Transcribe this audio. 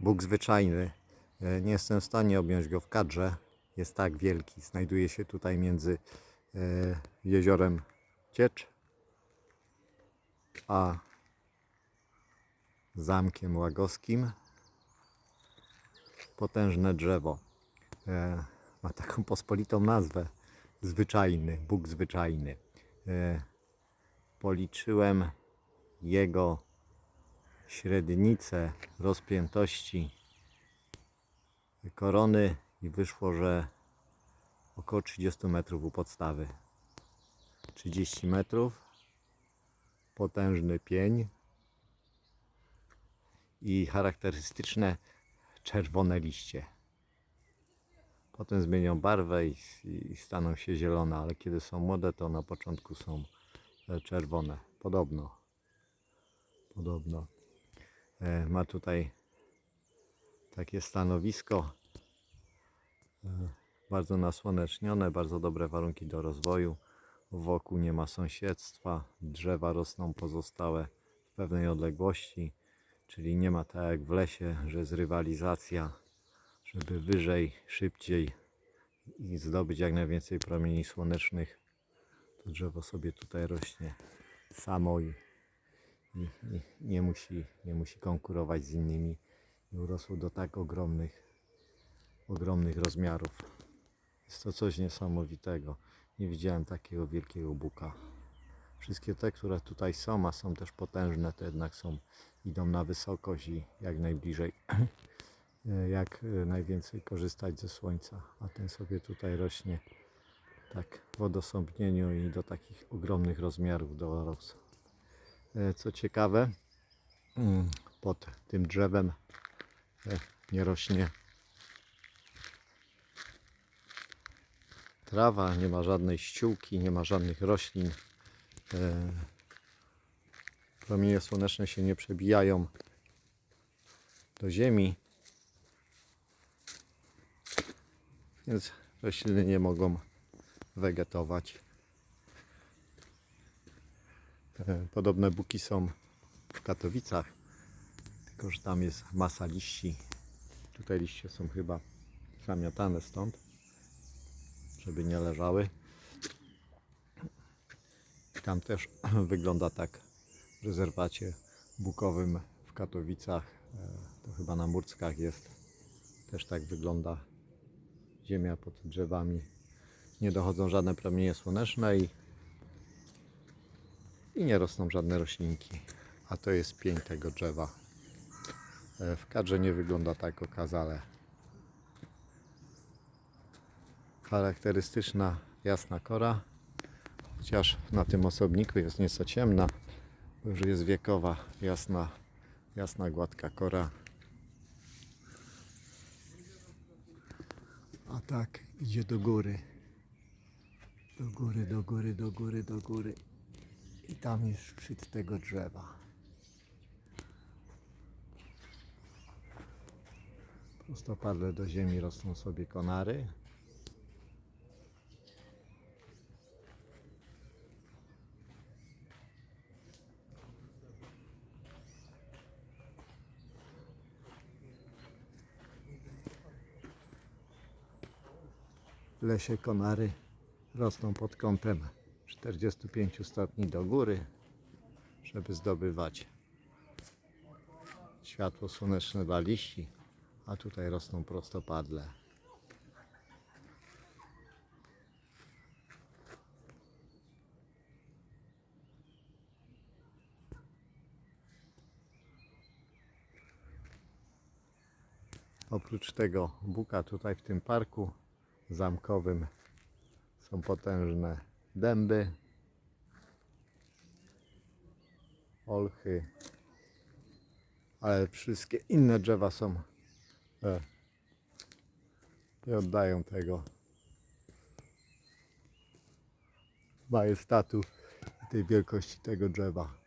Bóg zwyczajny. E, Nie jestem w stanie objąć go w kadrze. Jest tak wielki. Znajduje się tutaj między e, jeziorem Ciecz a zamkiem łagowskim. Potężne drzewo. E, Ma taką pospolitą nazwę. Zwyczajny, Bóg zwyczajny. Policzyłem jego średnicę rozpiętości korony i wyszło, że około 30 metrów u podstawy. 30 metrów, potężny pień i charakterystyczne czerwone liście. Potem zmienią barwę i, i staną się zielone, ale kiedy są młode, to na początku są e, czerwone. Podobno. Podobno. E, Ma tutaj takie stanowisko e, bardzo nasłonecznione, bardzo dobre warunki do rozwoju. Wokół nie ma sąsiedztwa, drzewa rosną pozostałe w pewnej odległości, czyli nie ma tak jak w lesie, że jest rywalizacja, żeby wyżej, szybciej i zdobyć jak najwięcej promieni słonecznych. To drzewo sobie tutaj rośnie samo i, i nie, musi, nie musi konkurować z innymi. I urosło do tak ogromnych, ogromnych rozmiarów. Jest to coś niesamowitego. Nie widziałem takiego wielkiego buka. Wszystkie te, które tutaj są, a są też potężne, to jednak są, idą na wysokość i jak najbliżej, jak najwięcej korzystać ze słońca. A ten sobie tutaj rośnie tak w odosobnieniu i do takich ogromnych rozmiarów dorósł. E, Co ciekawe, mm, pod tym drzewem e, nie rośnie trawa, nie ma żadnej ściółki, nie ma żadnych roślin. E, Promienie słoneczne się nie przebijają do ziemi, więc rośliny nie mogą wegetować. Podobne buki są w Katowicach, tylko że tam jest masa liści. Tutaj liście są chyba zamiatane stąd, żeby nie leżały. Tam też wygląda tak w rezerwacie bukowym w Katowicach. e, To chyba na Murckach jest. Też tak wygląda ziemia pod drzewami. Nie dochodzą żadne promienie słoneczne i, i nie rosną żadne roślinki. A to jest pień tego drzewa. E, W kadrze nie wygląda tak okazale. Charakterystyczna jasna kora, chociaż na tym osobniku jest nieco ciemna, bo już jest wiekowa, jasna, jasna gładka kora. A tak idzie do góry. Do góry, do góry, do góry, do góry. I tam jest szczyt tego drzewa. Prostopadle do ziemi rosną sobie konary. Lesie konary rosną pod kątem 45 stopni do góry, żeby zdobywać światło słoneczne dla liści, a tutaj rosną prostopadle. Oprócz tego buka tutaj w tym parku zamkowym są potężne dęby, olchy, ale wszystkie inne drzewa są e, nie oddają tego majestatu tej wielkości tego drzewa.